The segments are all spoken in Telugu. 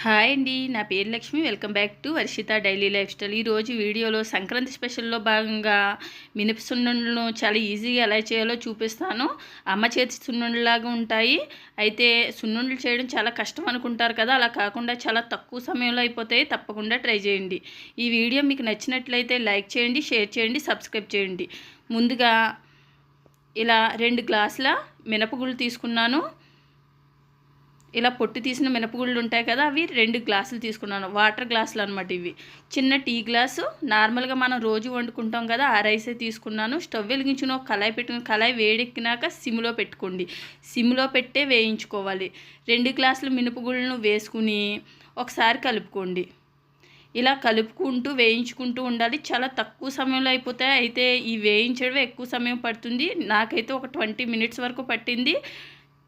హాయ్ అండి నా పేరు Lakshmi. Welcome back to Varshitha daily lifestyle. ఈరోజు వీడియోలో సంక్రాంతి స్పెషల్లో భాగంగా మినప సున్నుండలను చాలా ఈజీగా ఎలా చేయాలో చూపిస్తాను. అమ్మ చేతి సున్నుండలాగా ఉంటాయి. అయితే సున్నుండలు చేయడం చాలా కష్టం అనుకుంటారు కదా అలా కాకుండా చాలా తక్కువ సమయంలో అయిపోతాయి. తప్పకుండా ట్రై చేయండి. ఈ వీడియో మీకు నచ్చినట్లయితే లైక్ చేయండి షేర్ చేయండి సబ్స్క్రైబ్ చేయండి. ముందుగా ఇలా రెండు గ్లాసుల మినపగుళ్ళు తీసుకున్నాను. ఇలా పొట్టు తీసిన మినపగుళ్ళు ఉంటాయి కదా అవి రెండు గ్లాసులు తీసుకున్నాను. వాటర్ గ్లాసులు అనమాట ఇవి. చిన్న టీ గ్లాసు నార్మల్గా మనం రోజు వండుకుంటాం కదా ఆ రైసే తీసుకున్నాను. స్టవ్ వెలిగించిన ఒక కళాయి పెట్టుకుని కళాయి వేడెక్కినాక సిమ్లో పెట్టుకోండి. సిమ్లో పెట్టే వేయించుకోవాలి. రెండు గ్లాసులు మినపగుళ్ళను వేసుకుని ఒకసారి కలుపుకోండి. ఇలా కలుపుకుంటూ వేయించుకుంటూ ఉండాలి. చాలా తక్కువ సమయంలో అయిపోతాయి. అయితే ఈ వేయించడమే ఎక్కువ సమయం పడుతుంది. నాకైతే ఒక ట్వంటీ మినిట్స్ వరకు పట్టింది.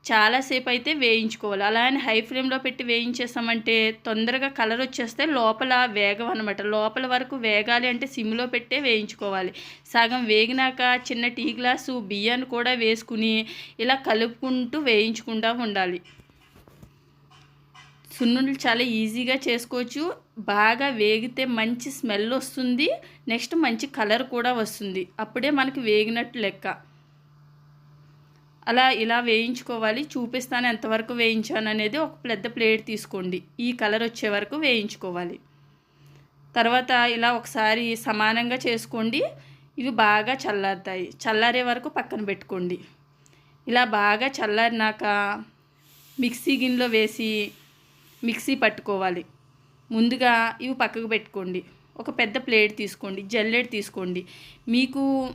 చాలాసేపు అయితే వేయించుకోవాలి. అలా అని హై ఫ్లేమ్లో పెట్టి వేయించేస్తామంటే తొందరగా కలర్ వచ్చేస్తే లోపల వేగం అనమాట లోపల వరకు వేగాలి అంటే సిమ్లో పెట్టే వేయించుకోవాలి. సగం వేగినాక చిన్న టీ గ్లాసు బియ్యాన్ని కూడా వేసుకుని ఇలా కలుపుకుంటూ వేయించుకుంటూ ఉండాలి. సున్నుండలు చాలా ఈజీగా చేసుకోవచ్చు. బాగా వేగితే మంచి స్మెల్ వస్తుంది. నెక్స్ట్ మంచి కలర్ కూడా వస్తుంది. అప్పుడే మనకి వేగినట్టు లెక్క. అలా ఇలా వేయించుకోవాలి చూపిస్తాను ఎంతవరకు వేయించాను అనేది ఒక పెద్ద ప్లేట్ తీసుకోండి. ఈ కలర్ వచ్చే వరకు వేయించుకోవాలి. తర్వాత ఇలా ఒకసారి సమానంగా చేసుకోండి. ఇవి బాగా చల్లారుతాయి. చల్లారే వరకు పక్కన పెట్టుకోండి. ఇలా బాగా చల్లారినాక మిక్సీ గిన్నెలో వేసి మిక్సీ పట్టుకోవాలి. ముందుగా ఇవి పక్కకు పెట్టుకోండి. ఒక పెద్ద ప్లేట్ తీసుకోండి. జల్లెడ తీసుకోండి. మీకు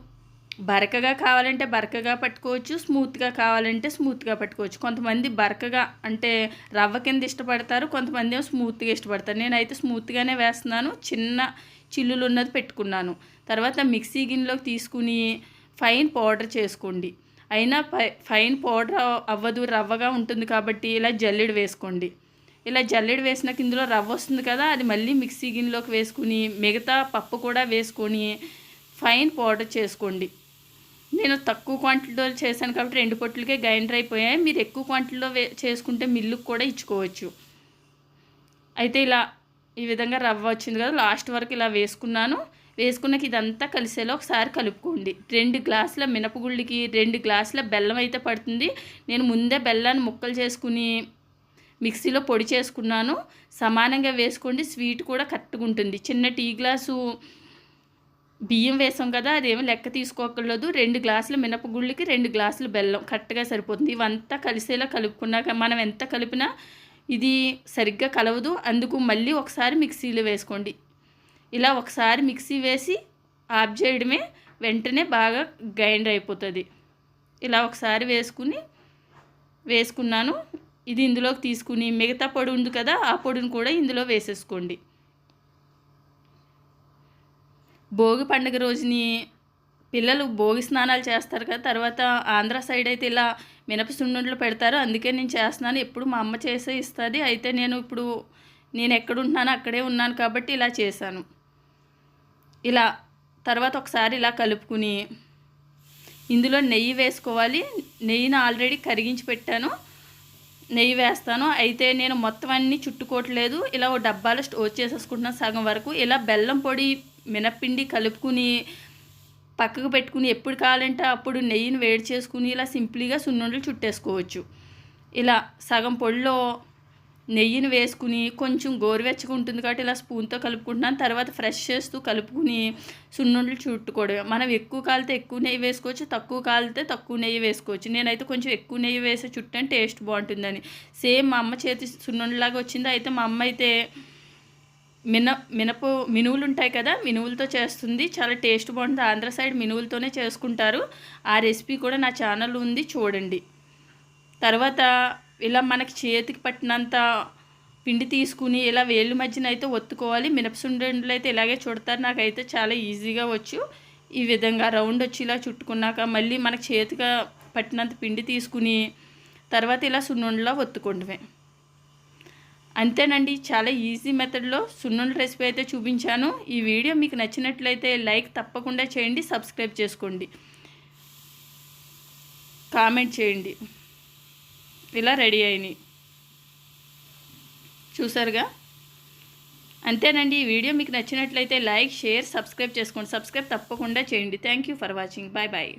బరకగా కావాలంటే బరకగా పట్టుకోవచ్చు స్మూత్గా కావాలంటే స్మూత్గా పట్టుకోవచ్చు. కొంతమంది బరకగా అంటే రవ్వ కింద ఇష్టపడతారు కొంతమంది ఏమో స్మూత్గా ఇష్టపడతారు. నేనైతే స్మూత్గానే వేస్తున్నాను చిన్న చిల్లులు ఉన్నది పెట్టుకున్నాను. తర్వాత మిక్సీ గిన్నెలోకి తీసుకుని ఫైన్ పౌడర్ చేసుకోండి. అయినా ఫైన్ పౌడర్ అవ్వదు రవ్వగా ఉంటుంది కాబట్టి ఇలా జల్లెడ వేసుకోండి. ఇలా జల్లెడ వేసినాక ఇందులో రవ్వ వస్తుంది కదా అది మళ్ళీ మిక్సీ గిన్నెలోకి వేసుకుని మిగతా పప్పు కూడా వేసుకొని ఫైన్ పౌడర్ చేసుకోండి. నేను తక్కువ క్వాంటిటీలో చేశాను కాబట్టి రెండు పొట్లకే గ్రైండర్ అయిపోయాయి. మీరు ఎక్కువ క్వాంటిటీలో వే చేసుకుంటే మిల్లుకు కూడా ఇచ్చుకోవచ్చు. అయితే ఇలా ఈ విధంగా రవ్వ వచ్చింది కదా లాస్ట్ వరకు ఇలా వేసుకున్నాను. వేసుకున్నాక ఇదంతా కలిసేలా ఒకసారి కలుపుకోండి. రెండు గ్లాసుల మినపగుళ్ళకి రెండు గ్లాసుల బెల్లం అయితే పడుతుంది. నేను ముందే బెల్లాన్ని ముక్కలు చేసుకుని మిక్సీలో పొడి చేసుకున్నాను. సమానంగా వేసుకోండి. స్వీట్ కూడా కరెక్ట్గా ఉంటుంది. చిన్న టీ గ్లాసు బియ్యం వేసాం కదా అదేమో లెక్క తీసుకోకర్లేదు. రెండు గ్లాసుల మినపగుళ్ళకి రెండు గ్లాసులు బెల్లం కరెక్ట్గా సరిపోతుంది. ఇవంతా కలిసేలా కలుపుకున్నాక మనం ఎంత కలిపినా ఇది సరిగ్గా కలవదు. అందుకు మళ్ళీ ఒకసారి మిక్సీలో వేసుకోండి. ఇలా ఒకసారి మిక్సీ వేసి ఆఫ్ చేయడమే వెంటనే బాగా గ్రైండ్ అయిపోతుంది. ఇలా ఒకసారి వేసుకుని వేసుకున్నాను. ఇది ఇందులోకి తీసుకుని మిగతా పొడి ఉంది కదా ఆ పొడిని కూడా ఇందులో వేసేసుకోండి. భోగి పండుగ రోజుని పిల్లలు భోగి స్నానాలు చేస్తారు కదా తర్వాత ఆంధ్ర సైడ్ అయితే ఇలా మినప సున్నుండలు పెడతారు. అందుకే నేను చేస్తున్నాను. ఎప్పుడు మా అమ్మ చేసే ఇస్తుంది. అయితే నేను ఇప్పుడు నేను ఎక్కడ ఉంటున్నానో అక్కడే ఉన్నాను కాబట్టి ఇలా చేశాను. ఇలా తర్వాత ఒకసారి ఇలా కలుపుకుని ఇందులో నెయ్యి వేసుకోవాలి. నెయ్యిని ఆల్రెడీ కరిగించి పెట్టాను. నెయ్యి వేస్తాను. అయితే నేను మొత్తం అన్నీ చుట్టుకోవట్లేదు. ఇలా ఓ డబ్బాలో స్టోర్ చేసేసుకుంటున్నాను సగం వరకు. ఇలా బెల్లం పొడి మినప్పిండి కలుపుకుని పక్కకు పెట్టుకుని ఎప్పుడు కావాలంటే అప్పుడు నెయ్యిని వేడి చేసుకుని ఇలా సింపుల్గా సున్నుండలు చుట్టేసుకోవచ్చు. ఇలా సగం పొడిలో నెయ్యిని వేసుకుని కొంచెం గోరువెచ్చగా ఉంటుంది కాబట్టి ఇలా స్పూన్తో కలుపుకుంటున్నాను. తర్వాత ఫ్రెష్ చేస్తూ కలుపుకుని సున్నుండలు చుట్టుకోవడమే. మనం ఎక్కువ కాలితే ఎక్కువ నెయ్యి వేసుకోవచ్చు తక్కువ కాలితే తక్కువ నెయ్యి వేసుకోవచ్చు. నేనైతే కొంచెం ఎక్కువ నెయ్యి వేసే చుట్టని టేస్ట్ బాగుంటుందని. సేమ్ మా అమ్మ చేతి సున్నుండలాగా వచ్చింది. అయితే మా అమ్మ అయితే మిన మినపు మినువులు ఉంటాయి కదా మినువులతో చేస్తుంది. చాలా టేస్ట్ బాగుంటుంది. ఆంధ్ర సైడ్ మినువులతోనే చేసుకుంటారు. ఆ రెసిపీ కూడా నా ఛానల్ ఉంది చూడండి. తర్వాత ఇలా మనకి చేతికి పట్టినంత పిండి తీసుకుని ఇలా వేళ్ళు మధ్యన అయితే ఒత్తుకోవాలి. మినపసుండలు అయితే ఇలాగే చుడతారు. నాకైతే చాలా ఈజీగా వచ్చు. ఈ విధంగా రౌండ్ వచ్చి ఇలా చుట్టుకున్నాక మళ్ళీ మనకు చేతిగా పట్టినంత పిండి తీసుకుని తర్వాత ఇలా సున్నుండలా ఒత్తుకోవడమే అంతేనండి చాలా ఈజీ మెథడ్లో సున్నుల రెసిపీ అయితే చూపించాను. ఈ వీడియో మీకు నచ్చినట్లయితే లైక్ తప్పకుండా చేయండి సబ్స్క్రైబ్ చేసుకోండి. కామెంట్ చేయండి. ఇలా రెడీ అయినాయి. చూసారుగా? అంతేనండి ఈ వీడియో మీకు నచ్చినట్లయితే లైక్ షేర్ సబ్స్క్రైబ్ చేసుకోండి. సబ్స్క్రైబ్ తప్పకుండా చేయండి. Thank you for watching. Bye bye.